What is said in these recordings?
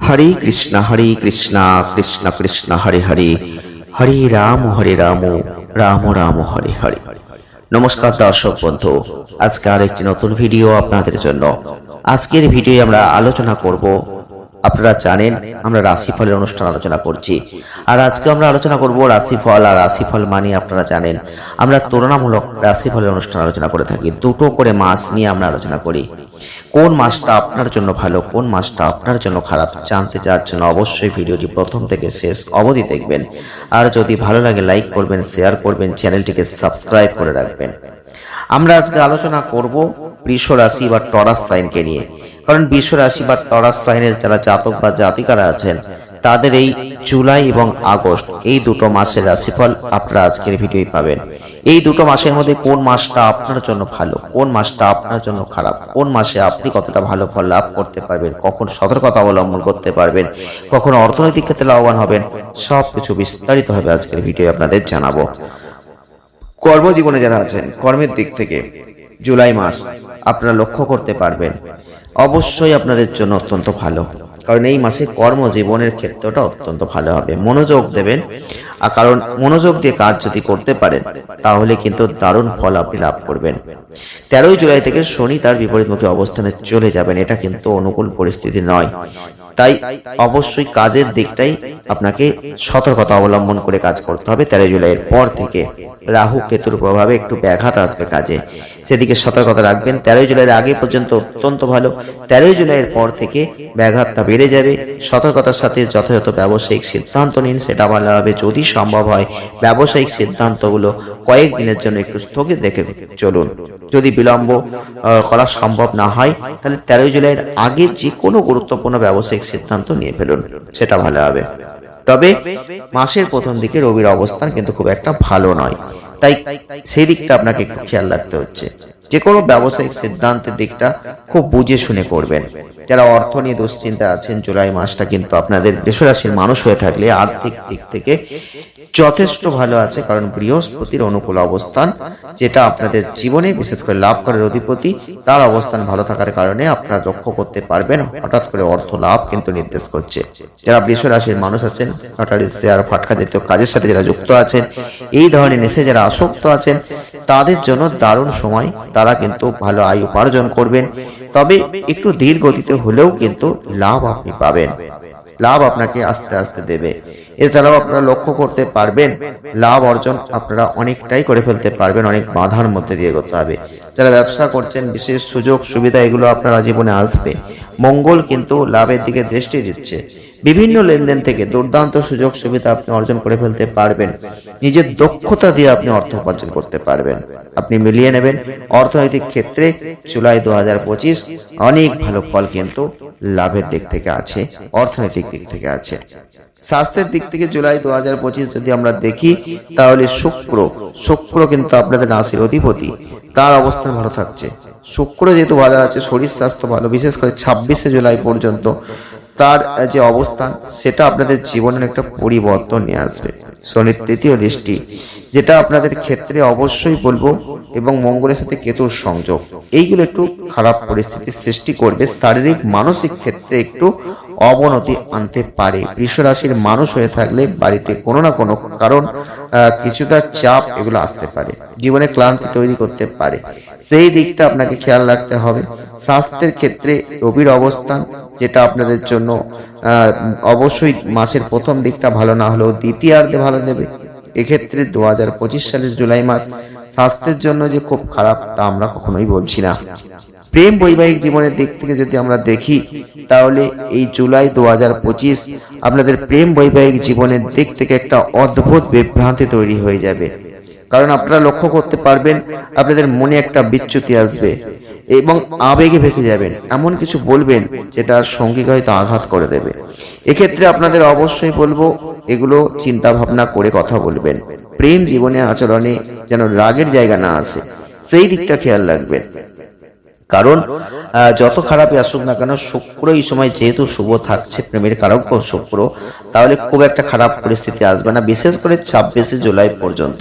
হরে কৃষ্ণ হরে কৃষ্ণ কৃষ্ণ কৃষ্ণ, হরে হরে। হরে রাম হরে রাম রাম রাম, হরে হরে। নমস্কার দর্শক বন্ধু, আজকে আর একটি নতুন ভিডিও আপনাদের জন্য। আজকের ভিডিও আমরা আলোচনা করব আপনারা জানেন, আমরা রাশিফলের অনুষ্ঠান আলোচনা করছি। আর আজকে আমরা আলোচনা করব রাশিফল, আর রাশিফল মানে আপনারা জানেন, আমরা তুলনামূলক রাশিফলের অনুষ্ঠান আলোচনা করে থাকি। দুটো করে মাস নিয়ে আমরা আলোচনা করি। কোন মাসটা আপনার জন্য ভালো, কোন মাসটা আপনার জন্য খারাপ, জানতে চাওয়ার জন্য অবশ্যই ভিডিওটি প্রথম থেকে শেষ অবধি দেখবেন। আর যদি ভালো লাগে, লাইক করবেন, শেয়ার করবেন, চ্যানেলটিকে সাবস্ক্রাইব করে রাখবেন। আমরা আজকে আলোচনা করব বৃষ রাশি বা টরাস সাইনকে নিয়ে। কারণ বিশ্ব রাশি বা টরাস সাইনের যারা জাতক বা জাতিকারা আছেন, তাদের এই জুলাই এবং আগস্ট এই দুটো মাসের রাশিফল আপনারা আজকের ভিডিওই পাবেন। এই দুটো মাসের মধ্যে কোন মাসটা আপনার জন্য ভালো, কোন মাসটা আপনার জন্য খারাপ, কোন মাসে আপনি কতটা ভালো ফল লাভ করতে পারবেন, কখন সতর্কতা অবলম্বন করতে পারবেন, কখন অর্থনৈতিক ক্ষেত্রে লাভবান হবেন সব কিছু বিস্তারিত হবে আজকের ভিডিও আপনাদের জানাব। কর্মজীবনে যারা আছেন, কর্মের দিক থেকে জুলাই মাস আপনারা লক্ষ্য করতে পারবেন। অবশ্যই আপনাদের জন্য অত্যন্ত ভালো। কারণ এই মাসে কর্মজীবনের ক্ষেত্রটা অত্যন্ত ভালো হবে। মনোযোগ দেবেন। আর কারণ মনোযোগ দিয়ে কাজ যদি করতে পারেন, তাহলে কিন্তু দারুণ ফল আপনি লাভ করবেন। তেরোই জুলাই থেকে শনি তার বিপরীতমুখী অবস্থানে চলে যাবেন। এটা কিন্তু অনুকূল পরিস্থিতি নয়। তাই অবশ্যই কাজের দিকটাই আপনাকে সতর্কতা অবলম্বন করে কাজ করতে হবে। তেরো জুলাইয়ের পর থেকে রাহু কেতুর প্রভাবে একটু ব্যাঘাত আসবে কাজে। সেদিকে সতর্কতা রাখবেন। তেরোই জুলাইয়ের আগে পর্যন্ত অত্যন্ত ভালো। তেরোই জুলাইয়ের পর থেকে ব্যাঘাতটা বেড়ে যাবে। সতর্কতার সাথে যথাযথ ব্যবসায়িক সিদ্ধান্ত নিন, সেটা ভালো হবে যদি সম্ভব হয়। ব্যবসায়িক সিদ্ধান্তগুলো কয়েক দিনের জন্য একটু স্থগিত রেখে চলুন। যদি বিলম্ব করা সম্ভব না হয়, তাহলে তেরোই জুলাইয়ের আগে যে কোনো গুরুত্বপূর্ণ ব্যবসায়িক সিদ্ধান্ত নিয়ে ফেলুন। সেটা ভালো হবে। তবে মাসের প্রথম দিকে রবির অবস্থান কিন্তু খুব একটা ভালো নয়। তাই সেই দিকটা আপনাকে একটু খেয়াল রাখতে হচ্ছে। যে কোনো ব্যবসায়িক সিদ্ধান্তের দিকটা খুব বুঝে শুনে করবেন। যারা অর্থ নিয়ে দুশ্চিন্তা আছেন, জুলাই মাসটা কিন্তু আপনাদের দেশরাশির মানুষ হয়ে থাকলে আর্থিক দিক থেকে যথেষ্ট ভালো আছে, কারণ বৃহস্পতির অনুকূল অবস্থান, যেটা আপনাদের জীবনে বিশেষ করে লাভ করার অধিপতি, তার অবস্থান ভালো থাকার কারণে আপনারা লক্ষ্য করতে পারবেন, হঠাৎ করে অর্থ লাভ কিন্তু নির্দেশ করছে। যারা বৃষ রাশির মানুষ আছেন, লটারি, শেয়ার, ফাটকা জাতীয় কাজের সাথে যারা যুক্ত আছেন, এই ধরনের নেশে যারা আসক্ত আছেন, তাদের জন্য দারুণ সময়, তারা কিন্তু ভালো আয় উপার্জন করবেন। তবে একটু ধীর গতিতে হলেও কিন্তু লাভ আপনি পাবেন। লাভ আপনাকে আস্তে আস্তে দেবে। এছাড়াও আপনারা লক্ষ্য করতে পারবেন, লাভ অর্জন আপনারা অনেকটাই করে ফেলতে পারবেন, অনেক বাধার মধ্যে দিয়ে করতে হবে। যারা ব্যবসা করছেন, বিশেষ সুযোগ, সুবিধা, এগুলো আপনারা জীবনে আসবে। মঙ্গল কিন্তু লাভের দিকে দৃষ্টি দিচ্ছে। বিভিন্ন লেনদেন থেকে দুর্দান্ত সুযোগ, সুবিধা আপনি অর্জন করে ফেলতে পারবেন। নিজের দক্ষতা দিয়ে আপনি অর্থ উপার্জন করতে পারবেন। আপনি মিলিয়ে নেবেন। অর্থনৈতিক ক্ষেত্রে জুলাই দু হাজার পঁচিশ অনেক ভালো ফল কিন্তু লাভের দিক থেকে আছে, অর্থনৈতিক দিক থেকে আছে। স্বাস্থ্যের দিক থেকে জুলাই দু হাজার পঁচিশ যদি আমরা দেখি, তাহলে শুক্র শুক্র কিন্তু আপনাদের রাশির অধিপতি তার অবস্থান ভালো থাকছে। শুক্র যেহেতু ভালো আছে, শরীর স্বাস্থ্য ভালো, বিশেষ করে ছাব্বিশে জুলাই পর্যন্ত তার যে অবস্থান, সেটা আপনাদের জীবনের একটা পরিবর্তন নিয়ে আসবে। শনির তৃতীয় দৃষ্টি, যেটা আপনাদের ক্ষেত্রে অবশ্যই বলব, এবং মঙ্গলের সাথে কেতুর সংযোগ। এইগুলো একটু খারাপ পরিস্থিতির সৃষ্টি করবে। শারীরিক, মানসিক ক্ষেত্রে একটু অবনতি আনতে পারে। বৃষ রাশির মানুষ হয়ে থাকলে বাড়িতে কোনো না কোনো কারণ কিছুটা চাপ এগুলো আসতে পারে। জীবনে ক্লান্তি তৈরি করতে পারে। সেই দিকটা আপনাকে খেয়াল রাখতে হবে। স্বাস্থ্যের ক্ষেত্রে রবির অবস্থান, যেটা আপনাদের জন্য অবশ্যই মাসের প্রথম দিকটা ভালো না হলেও দ্বিতীয়ার্ধে ভালো দেবে। এক্ষেত্রে দু হাজার পঁচিশ সালের জুলাই মাস স্বাস্থ্যের জন্য যে খুব খারাপ তা আমরা কখনোই বলছি না। প্রেম বৈবাহিক জীবনের দিক থেকে যদি আমরা দেখি, তাহলে এই জুলাই দু হাজার পঁচিশ আপনাদের প্রেম বৈবাহিক জীবনের দিক থেকে একটা অদ্ভুত বিভ্রান্তি তৈরি হয়ে যাবে। কারণ আপনারা লক্ষ্য করতে পারবেন, আপনাদের মনে একটা বিচ্যুতি আসবে এবং আবেগে ভেসে যাবেন। এমন কিছু বলবেন যেটা সঙ্গীকে হয়তো আঘাত করে দেবে। এক্ষেত্রে আপনাদের অবশ্যই বলব, এগুলো চিন্তা ভাবনা করে কথা বলবেন। প্রেম জীবনে আচরণে যেন রাগের জায়গা না আসে, সেই দিকটা খেয়াল রাখবেন। কারণ যত খারাপই আসুক না কেন, শুক্র এই সময় যেহেতু শুভ থাকছে, প্রেমের কারক শুক্র, তাহলে খুব একটা খারাপ পরিস্থিতি আসবে না, বিশেষ করে ছাব্বিশে জুলাই পর্যন্ত।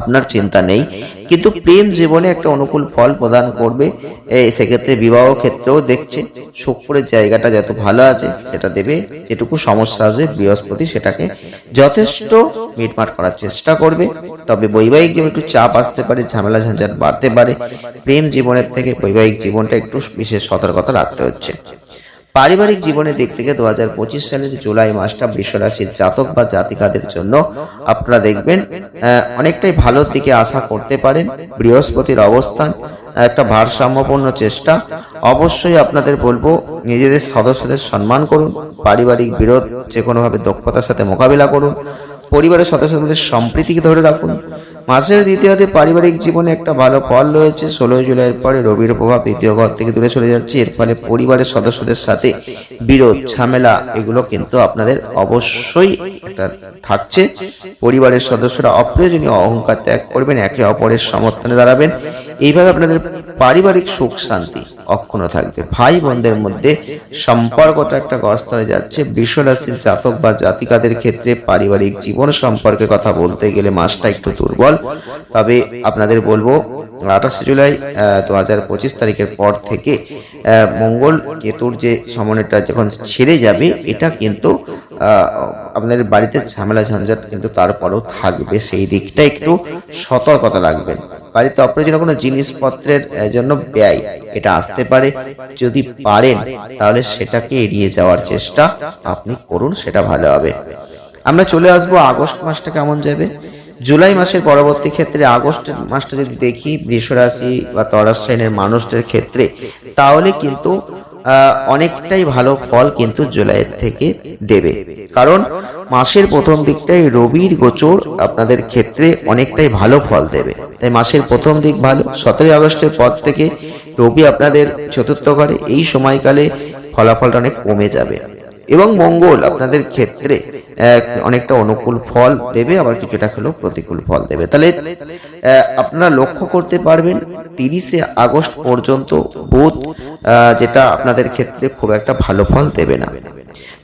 আপনার চিন্তা নেই। কিন্তু প্রেম জীবনে একটা অনুকূল ফল প্রদান করবে। সেক্ষেত্রে বিবাহ ক্ষেত্রেও দেখছে শুক্রের জায়গাটা যত ভালো আছে সেটা দেবে। যেটুকু সমস্যা আছে বৃহস্পতি সেটাকে যথেষ্ট মিটমাট করার চেষ্টা করবে। তবে বৈবাহিক জীবনে একটু চাপ আসতে পারে, ঝামেলা ঝঞ্ঝাট বাড়তে পারে। প্রেম জীবনের থেকে বৈবাহিক জীবনটা একটু বিশেষ সতর্কতা রাখতে হচ্ছে। পারিবারিক জীবনের দিক থেকে দু হাজার পঁচিশ সালের জুলাই মাসটা বৃষরাশির জাতক বা জাতিকাদের জন্য আপনারা দেখবেন অনেকটাই ভালোর দিকে আশা করতে পারেন। বৃহস্পতির অবস্থান একটা ভারসাম্যপূর্ণ চেষ্টা। অবশ্যই আপনাদের বলব, নিজেদের সদস্যদের সম্মান করুন, পারিবারিক বিরোধ যে কোনোভাবে দক্ষতার সাথে মোকাবিলা করুন, পরিবারের সদস্যদের সম্প্রীতিকে ধরে রাখুন মাসের দ্বিতীয়তে পারিবারিক জীবনে একটা ভালো ফল রয়েছে। ষোলোই জুলাইয়ের পরে রবির প্রভাব দ্বিতীয় ঘর থেকে দূরে চলে যাচ্ছে। এর ফলে পরিবারের সদস্যদের সাথে বিরোধ, ঝামেলা এগুলো কিন্তু আপনাদের অবশ্যই থাকছে। পরিবারের সদস্যরা অপ্রয়োজনীয় অহংকার ত্যাগ করবেন, একে অপরের সমর্থনে দাঁড়াবেন। এইভাবে আপনাদের পারিবারিক সুখ, শান্তি অক্ষুণ্ণ থাকবে। ভাই বোনদের মধ্যে সম্পর্কটা একটা গড়স্তরে যাচ্ছে। বিশ্বরাশির জাতক বা জাতিকাদের ক্ষেত্রে পারিবারিক জীবন সম্পর্কে কথা বলতে গেলে মাসটা একটু দুর্বল। তবে আপনাদের বলব, আঠাশে জুলাই দু হাজার পঁচিশ তারিখের পর থেকে মঙ্গল কেতুর যে সমন্বয়টা যখন ছেড়ে যাবে, এটা কিন্তু আপনাদের বাড়িতে ঝামেলা ঝঞ্ঝাট কিন্তু তারপরেও থাকবে। সেই দিকটা একটু সতর্কতা রাখবেন বাড়িতে অপ্রয়োজনীয় কোনো জিনিসপত্রের জন্য ব্যয়, এটা আসতে পারে। যদি পারেন, তাহলে সেটাকে এড়িয়ে যাওয়ার চেষ্টা আপনি করুন, সেটা ভালো হবে। আমরা চলে আসব আগস্ট মাসটা কেমন যাবে? জুলাই মাসের পরবর্তী ক্ষেত্রে আগস্ট মাসটা যদি দেখি, বৃষরাশি বা তরাস শ্রেণির মানুষদের ক্ষেত্রে, তাহলে কিন্তু অনেকটাই ভালো ফল কিন্তু জুলাইয়ের থেকে দেবে। কারণ মাসের প্রথম দিকটাই রবির গোচর আপনাদের ক্ষেত্রে অনেকটাই ভালো ফল দেবে। তাই মাসের প্রথম দিক ভালো, সতেরোই আগস্টের পর থেকে রবি আপনাদের চতুর্থ ঘরে, এই সময়কালে ফলাফলটা অনেক কমে যাবে। এবং মঙ্গল আপনাদের ক্ষেত্রে অনেকটা অনুকূল ফল দেবে, আবার কিছুটা হলেও প্রতিকূল ফল দেবে। তাহলে আপনারা লক্ষ্য করতে পারবেন, তিরিশে আগস্ট পর্যন্ত বুধ যেটা আপনাদের ক্ষেত্রে খুব একটা ভালো ফল দেবে না।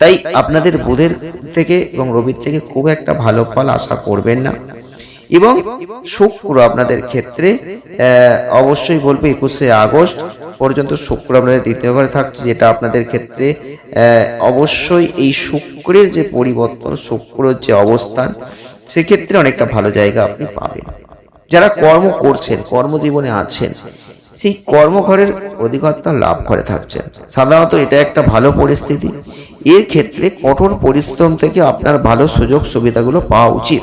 তাই আপনাদের বুধের থেকে এবং রবির থেকে খুব একটা ভালো ফল আশা করবেন না। এবং শুক্র আপনাদের ক্ষেত্রে অবশ্যই বলব একুশে আগস্ট পর্যন্ত শুক্র আপনাদের দ্বিতীয় ঘরে থাকছে, যেটা আপনাদের ক্ষেত্রে অবশ্যই এই শুক্রের যে পরিবর্তন, শুক্রের যে অবস্থান, সেক্ষেত্রে অনেকটা ভালো জায়গা আপনি পাবেন। যারা কর্ম করছেন, কর্মজীবনে আছেন, সেই কর্মঘরের অধিকর্তা লাভ করে থাকছেন। সাধারণত এটা একটা ভালো পরিস্থিতি। এর ক্ষেত্রে কঠোর পরিশ্রম থেকে আপনার ভালো সুযোগ সুবিধাগুলো পাওয়া উচিত।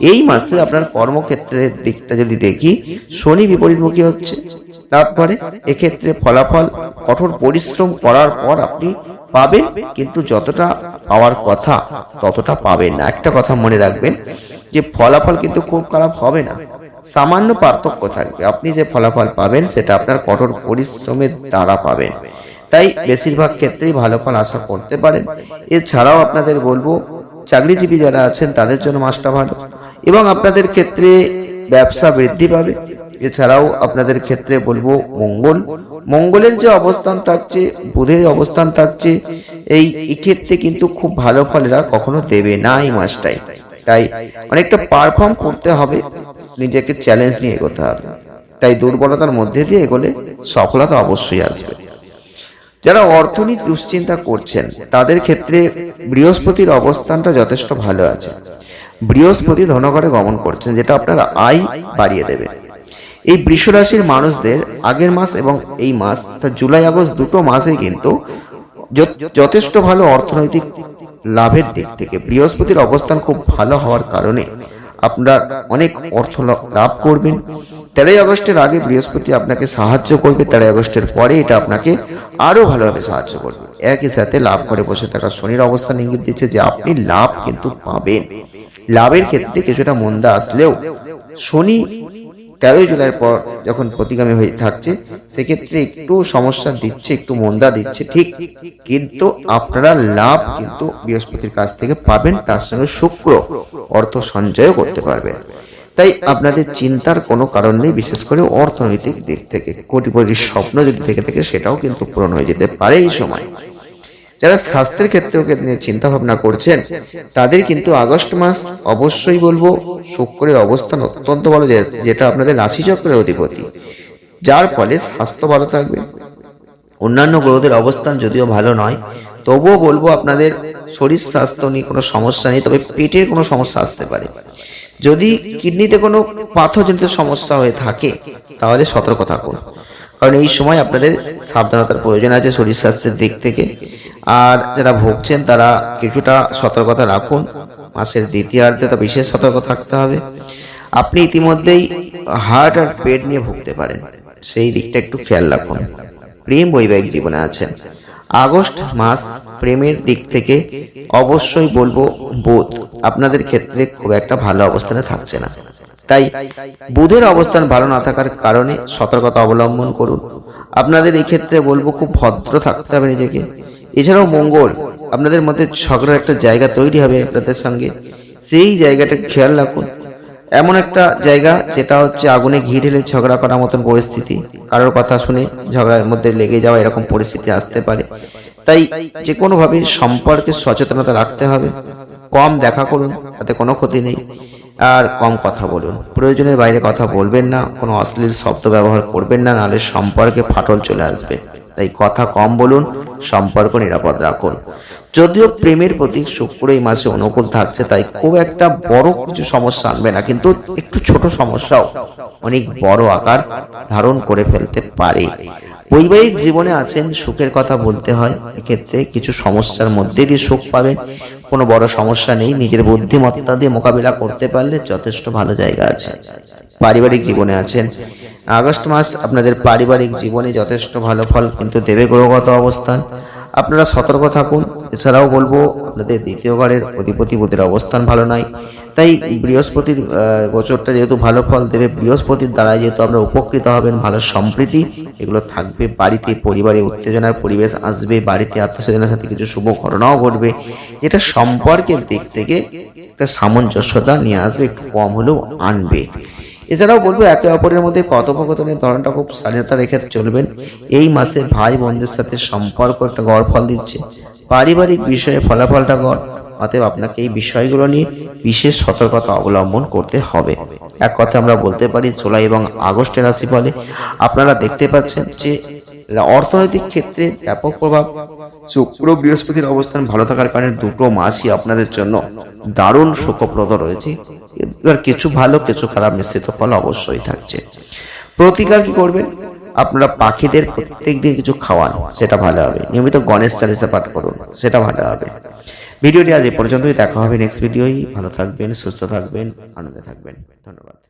এই মাসে আপনার কর্মক্ষেত্রের দিকটা যদি দেখি, শনি বিপরীতমুখী হচ্ছে তারপরে এক্ষেত্রে ফলাফল, কঠোর পরিশ্রম করার পর আপনি পাবেন, কিন্তু যতটা পাওয়ার কথা ততটা পাবেন না। একটা কথা মনে রাখবেন যে ফলাফল কিন্তু খুব খারাপ হবে না। সামান্য পার্থক্য থাকবে। আপনি যে ফলাফল পাবেন, সেটা আপনার কঠোর পরিশ্রমের দ্বারা পাবেন। তাই বেশিরভাগ ক্ষেত্রেই ভালো ফল আশা করতে পারেন। এছাড়াও আপনাদের বলব, চাকরিজীবী যারা আছেন, তাদের জন্য মাসটা ভালো। এবং আপনাদের ক্ষেত্রে ব্যবসা বৃদ্ধি পাবে। এছাড়াও আপনাদের ক্ষেত্রে বলব, মঙ্গল। মঙ্গলের যে অবস্থান থাকছে, বুধের অবস্থান থাকছে, এই ক্ষেত্রে কিন্তু খুব ভালো ফলেরা কখনো দেবে না এই মাসটাই তাই অনেকটা পারফর্ম করতে হবে, নিজেকে চ্যালেঞ্জ নিয়ে এগোতে হবে। তাই দুর্বলতার মধ্যে দিয়ে এগোলে সফলতা অবশ্যই আসবে। যারা অর্থনীতি দুশ্চিন্তা করছেন, তাদের ক্ষেত্রে বৃহস্পতির অবস্থানটা যথেষ্ট ভালো আছে। বৃহস্পতি ধনঘরে গমন করছেন, যেটা আপনার আয় বাড়িয়ে দেবে। এই বৃষ রাশির মানুষদের আগের মাস এবং এই মাস, অর্থাৎ জুলাই, আগস্ট দুটো মাসে কিন্তু যথেষ্ট ভালো অর্থনৈতিক লাভের দিক থেকে বৃহস্পতির অবস্থান খুব ভালো হওয়ার কারণে আপনারা অনেক অর্থ লাভ করবেন। তেরোই আগস্টের আগে বৃহস্পতি আপনাকে সাহায্য করবে, তেরোই আগস্টের পরে এটা আপনাকে আরও ভালোভাবে সাহায্য করবে। একই সাথে লাভ করে বসে থাকা শনির অবস্থান ইঙ্গিত দিচ্ছে যে আপনি লাভ কিন্তু পাবেন। লাভের ক্ষেত্রে কিছুটা মন্দা আসলেও শনি তেরোই জুলাইয়ের পর যখন প্রতিগামী হয়ে থাকছে, সেক্ষেত্রে একটু সমস্যা দিচ্ছে, একটু মন্দা দিচ্ছে, ঠিক। কিন্তু আপনারা লাভ কিন্তু বৃহস্পতির কাছ থেকে পাবেন, তার সঙ্গে শুক্র অর্থ সঞ্চয়ও করতে পারবেন। তাই আপনাদের চিন্তার কোনো কারণ নেই, বিশেষ করে অর্থনৈতিক দিক থেকে। কোটিপতির স্বপ্ন যদি থেকে থাকে, সেটাও কিন্তু পূরণ হয়ে যেতে পারে এই সময়। যারা স্বাস্থ্যের ক্ষেত্রেও নিয়ে চিন্তা ভাবনা করছেন, তাদের কিন্তু আগস্ট মাস অবশ্যই বলব শুক্রের অবস্থান অত্যন্ত ভালো যেটা আপনাদের রাশিচক্রের অধিপতি। যার ফলে স্বাস্থ্য ভালো থাকবে। অন্যান্য গ্রহদের অবস্থান যদিও ভালো নয়, তবুও বলব আপনাদের শরীর স্বাস্থ্য নিয়ে কোনো সমস্যা নেই, তবে পেটের কোনো সমস্যা আসতে পারে। যদি কিডনিতে কোনো পাথরজনিত সমস্যা হয়ে থাকে, তাহলে সতর্ক থাকুন। কারণ এই সময় আপনাদের সাবধানতার প্রয়োজন আছে শরীর স্বাস্থ্যের দিক থেকে। আর যারা ভুগছেন, তারা কিছুটা সতর্কতা রাখুন। মাসের দ্বিতীয়ার্ধে তো বিশেষ সতর্ক থাকতে হবে। আপনি ইতিমধ্যেই হার্ট আর পেট নিয়ে ভুগতে পারেন। সেই দিকটা একটু খেয়াল রাখুন। প্রেম বৈবাহিক জীবনে আছেন। আগস্ট মাস প্রেমের দিক থেকে অবশ্যই বলব বোধ। আপনাদের ক্ষেত্রে খুব একটা ভালো অবস্থানে থাকছে না। তাই বুধের অবস্থান ভালো না থাকার কারণে সতর্কতা অবলম্বন করুন। আপনাদের এই ক্ষেত্রে বলব খুব ভদ্র থাকতে হবে নিজেকে। এছাড়াও মঙ্গল, আপনাদের মধ্যে ঝগড়ার একটা জায়গা তৈরি হবে আপনাদের সঙ্গে? সেই জায়গাটা খেয়াল রাখুন। এমন একটা জায়গা যেটা হচ্ছে আগুনে ঘি ঢেলে ঝগড়া করার মতন পরিস্থিতি। কারোর কথা শুনে ঝগড়ার মধ্যে লেগে যাওয়া এরকম পরিস্থিতি আসতে পারে। তাই যে কোনোভাবে সম্পর্কে সচেতনতা রাখতে হবে। কম দেখা করুন, তাতে কোনো ক্ষতি নেই। আর কম কথা বলুন। প্রয়োজনের বাইরে কথা বলবেন না, কোনো অশ্লীল শব্দ ব্যবহার করবেন না, নাহলে সম্পর্কে ফাটল চলে আসবে। তাই কথা কম বলুন, সম্পর্ক নিরাপদ রাখুন। যদিও প্রেমের প্রতি শুক্র এই মাসে অনুকূল থাকছে, তাই খুব একটা বড় কিছু সমস্যা আনবে না, কিন্তু একটু ছোট সমস্যাও অনেক বড় আকার ধারণ করে ফেলতে পারে। বৈবাহিক জীবনে আছেন, সুখের কথা বলতে হয়, এক্ষেত্রে কিছু সমস্যার মধ্যে দিয়ে সুখ পাবেন। কোনো বড় সমস্যা নেই, নিজের বুদ্ধিমত্তা দিয়ে মোকাবিলা করতে পারলে যথেষ্ট ভালো জায়গা আছে। পারিবারিক জীবনে আছেন। আগস্ট মাস আপনাদের পারিবারিক জীবনে যথেষ্ট ভালো ফল কিন্তু দেবে গ্রহগত অবস্থান। আপনারা সতর্ক থাকুন। এছাড়াও বলব, আপনাদের দ্বিতীয় ঘরের অধিপতি বুধের অবস্থান ভালো নয়। তাই বৃহস্পতির গোচরটা যেহেতু ভালো ফল দেবে, বৃহস্পতির দ্বারা যেহেতু আমরা উপকৃত হবেন, ভালো সম্প্রীতি, এগুলো থাকবে বাড়িতে, পরিবারে উত্তেজনার পরিবেশ আসবে, বাড়িতে আত্মস্বজনের সাথে কিছু শুভ ঘটনাও ঘটবে। যেটা সম্পর্কের দিক থেকে একটা সামঞ্জস্যতা নিয়ে আসবে, একটু কম হলেও আনবে। এছাড়াও বলব, একে অপরের মধ্যে কথোপকথনের ধরনটা খুব স্বাধীনতা রেখে চলবেন এই মাসে ভাই বোনদের সাথে সম্পর্ক একটা গড় ফল দিচ্ছে। পারিবারিক বিষয়ে ফলাফলটা গড়, অতএব আপনাকে এই বিষয়গুলো নিয়ে বিশেষ সতর্কতা অবলম্বন করতে হবে। এক কথা আমরা বলতে পারি, জুলাই এবং আগস্টের রাশি ফলে আপনারা দেখতে পাচ্ছেন যে অর্থনৈতিক ক্ষেত্রে ব্যাপক প্রভাব। শুক্র বৃহস্পতির অবস্থান ভালো থাকার কারণে দুটো মাসই আপনাদের জন্য দারুণ সুখপ্রদ রয়েছে। এবার কিছু ভালো, কিছু খারাপ মিশ্রিত ফল অবশ্যই থাকছে। প্রতিকার কি করবেন? আপনারা পাখিদের প্রত্যেক দিন কিছু খাওয়ান, সেটা ভালো হবে। নিয়মিত গণেশ চালিসা পাঠ করুন, সেটা ভালো হবে। ভিডিওটি আজ এ পর্যন্তই। দেখা হবে নেক্সট ভিডিওই ভালো থাকবেন, সুস্থ থাকবেন, আনন্দে থাকবেন। ধন্যবাদ।